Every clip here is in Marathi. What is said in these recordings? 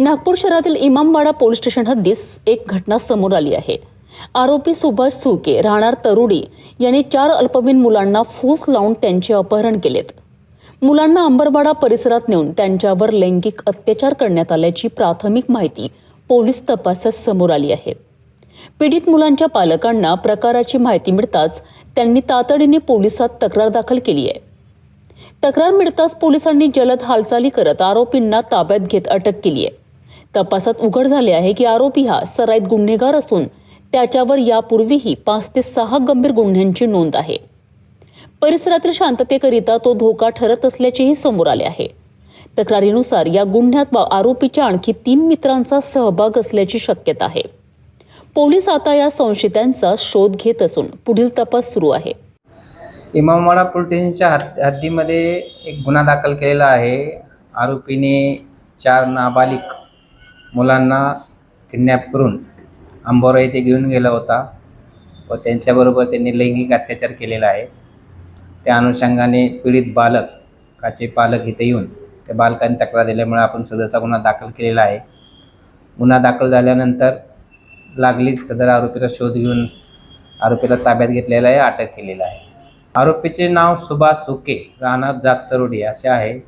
नागपूर शहरातील इमामवाडा पोलीस स्टेशन हद्दीस एक घटना समोर आली आहे. आरोपी सुभाष सुके राहणार तरुडी यांनी चार अल्पवयीन मुलांना फूस लावून त्यांचे अपहरण केलेत. मुलांना अंबरवाडा परिसरात नेऊन त्यांच्यावर लैंगिक अत्याचार करण्यात आल्याची प्राथमिक माहिती पोलीस तपासात समोर आली आहे. पीडित मुलांच्या पालकांना प्रकाराची माहिती मिळताच त्यांनी तातडीने पोलिसात तक्रार दाखल केली आहे. तक्रार मिळताच पोलिसांनी जलद हालचाली करत आरोपींना ताब्यात घेत अटक केली आहे. तपासात उघड झाले आहे की आरोपी हा सराईत गुन्हेगार असून त्याच्यावर यापूर्वीही पाच ते सहा गंभीर गुन्ह्यांची नोंद आहे. परिसरातील शांततेकरिता तो धोका ठरत असल्याचेही समोर आले आहे. तक्रारीनुसार या गुन्ह्यात आरोपीच्या आणखी तीन मित्रांचा सहभाग असल्याची शक्यता आहे. पोलीस आता या संशयितांचा शोध घेत असून पुढील तपास सुरू आहे. इमामवाडा पोलीस हद्दीमध्ये एक गुन्हा दाखल केलेला आहे. आरोपीने चार नाबालिक मुलांना किडनॅप करून अंबोरा येथे घेऊन गेला होता व त्यांच्याबरोबर त्यांनी लैंगिक अत्याचार केलेला आहे. त्या अनुषंगाने पीडित बालकाचे पालक इथे येऊन त्या बालकांनी तक्रार दिल्यामुळे आपण सदरचा गुन्हा दाखल केलेला आहे. गुन्हा दाखल झाल्यानंतर लागलीच सदर आरोपीचा शोध घेऊन आरोपीला ताब्यात घेतलेला आहे अटक केलेला आहे. आरोपीचे नाव सुभाष सुके राहणार जात तरोडी असे आहे.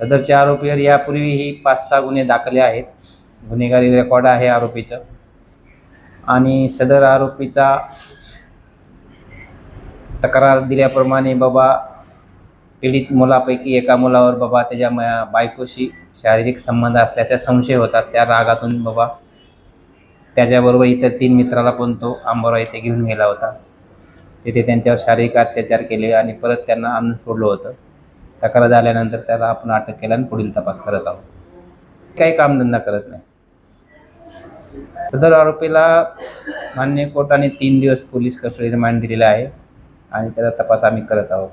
सदरचे आरोपीवर यापूर्वीही पाच सहा गुन्हे दाखले आहेत. गुन्हेगारी रेकॉर्ड आहे आरोपीचं. आणि सदर आरोपीचा तक्रार दिल्याप्रमाणे बाबा पीडित मुलापैकी एका मुलावर बाबा त्याच्या बायकोशी शारीरिक संबंध असल्याचा संशय होता. त्या रागातून बाबा त्याच्याबरोबर इतर तीन मित्राला पण तो आंबोरा इथे घेऊन गेला होता. तिथे त्यांच्यावर शारीरिक अत्याचार केले आणि परत त्यांना आणून सोडलं होतं. तक्रार झाल्यानंतर त्याला आपण अटक केलं आणि पुढील तपास करत आहोत. काही कामधंदा करत नाही. सदर आरोपीला मान्य कोर्टाने तीन दिवस पोलीस कस्टडी रिमांड दिलेला आहे आणि त्याचा तपास आम्ही करत आहोत.